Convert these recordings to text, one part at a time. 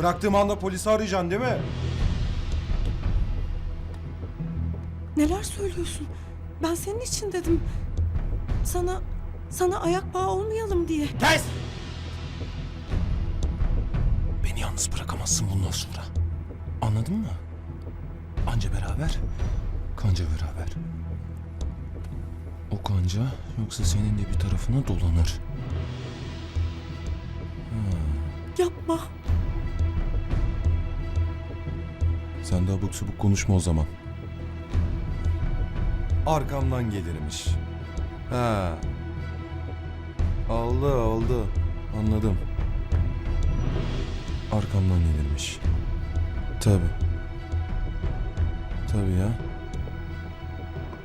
Bıraktığım anda polisi arayacaksın değil mi? Neler söylüyorsun? Ben senin için dedim. Sana sana ayak bağı olmayalım diye. Kes! Beni yalnız bırakamazsın bundan sonra. Anladın mı? Anca beraber, kanca beraber. O kanca yoksa senin de bir tarafına dolanır. Yapma. Sen de abuk subuk konuşma o zaman. Arkamdan gelirmiş. Ha. Oldu oldu. Anladım. Arkamdan gelirmiş. Tabi. Tabi ya.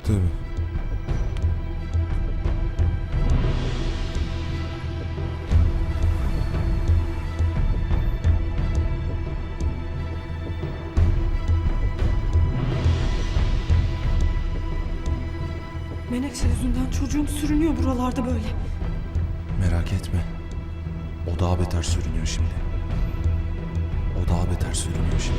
Tabi. Menekşe yüzünden çocuğum sürünüyor buralarda böyle. Merak etme. O daha beter sürünüyor şimdi. O daha beter sürünüyor şimdi.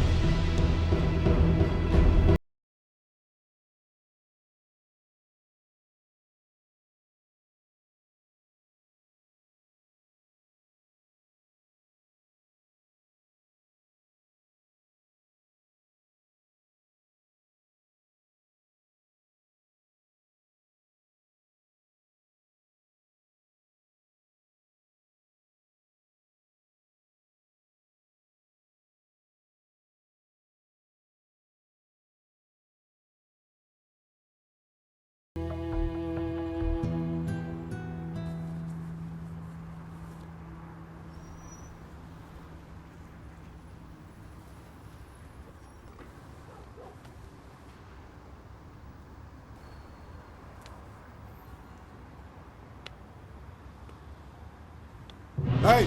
Hey!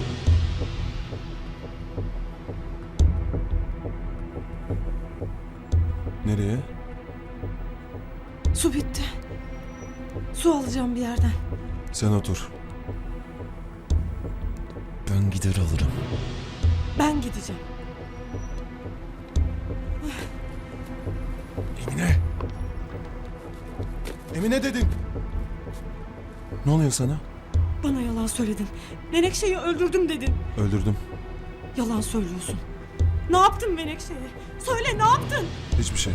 Nereye? Su bitti. Su alacağım bir yerden. Sen otur. Ben gider alırım. Ben gideceğim. Emine! Emine dedim. Ne oluyor sana? Bana yalan söyledin. Menekşe'yi öldürdüm dedin. Öldürdüm. Yalan söylüyorsun. Ne yaptın Menekşe'ye? Söyle ne yaptın? Hiçbir şey.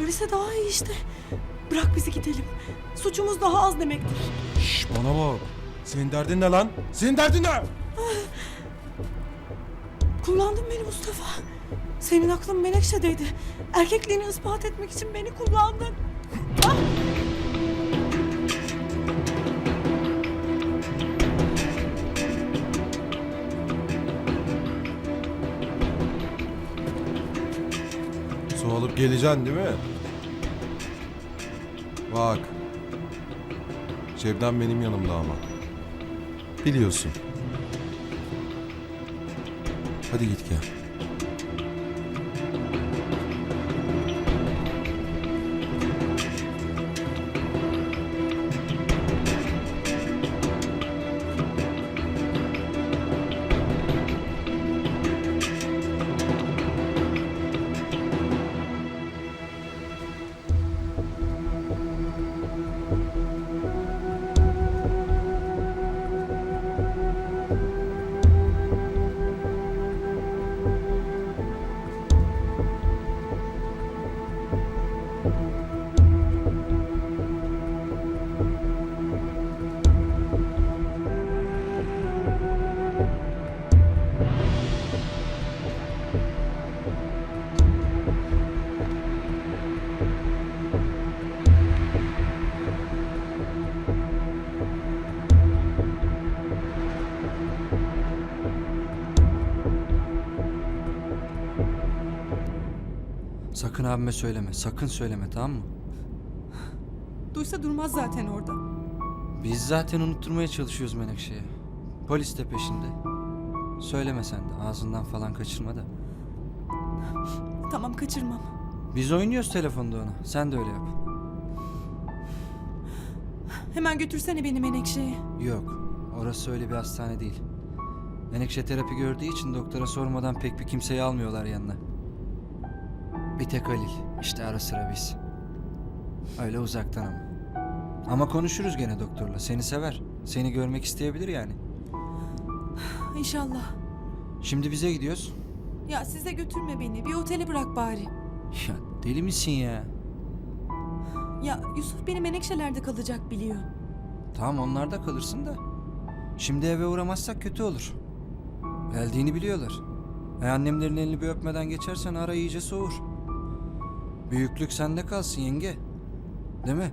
Öyleyse daha iyi işte. Bırak bizi gidelim. Suçumuz daha az demektir. Şş, bana bak. Senin derdin ne lan? Senin derdin ne? Kullandın beni Mustafa. Senin aklın Menekşe'deydi. Erkekliğini ispat etmek için beni kullandın. Su geleceksin değil mi? Bak. Şebnem benim yanımda ama. Biliyorsun. Hadi git gel. Sakın abime söyleme. Sakın söyleme tamam mı? Duysa durmaz zaten orada. Biz zaten unutturmaya çalışıyoruz Menekşe'ye. Polis de peşinde. Söyleme sen de ağzından falan kaçırma da. Tamam kaçırmam. Biz oynuyoruz telefonda ona. Sen de öyle yap. Hemen götürsene beni Menekşe'ye. Yok. Orası öyle bir hastane değil. Menekşe terapi gördüğü için doktora sormadan pek bir kimseyi almıyorlar yanına. Bir tek Halil. İşte ara sıra biz. Öyle uzaktan ama. Ama konuşuruz gene doktorla. Seni sever. Seni görmek isteyebilir yani. İnşallah. Şimdi bize gidiyoruz. Ya size götürme beni. Bir otele bırak bari. Ya deli misin ya? Ya Yusuf beni Menekşeler'de kalacak biliyor. Tamam onlarda kalırsın da. Şimdi eve uğramazsak kötü olur. Geldiğini biliyorlar. E annemlerin elini bir öpmeden geçersen ara iyice soğur. Büyüklük sende kalsın yenge. Değil mi?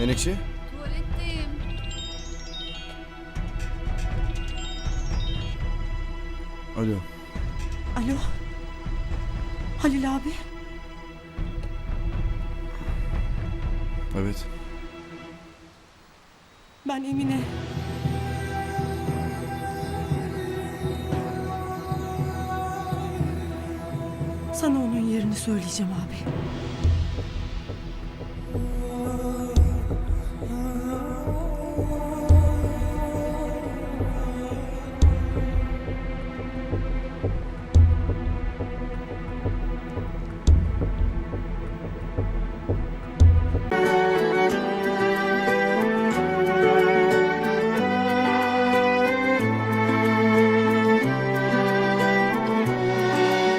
Menekşe? Tuvaletteyim. Alo. Alo. Halil abi. Evet. Ben Emine. Sana onun yerini söyleyeceğim abi.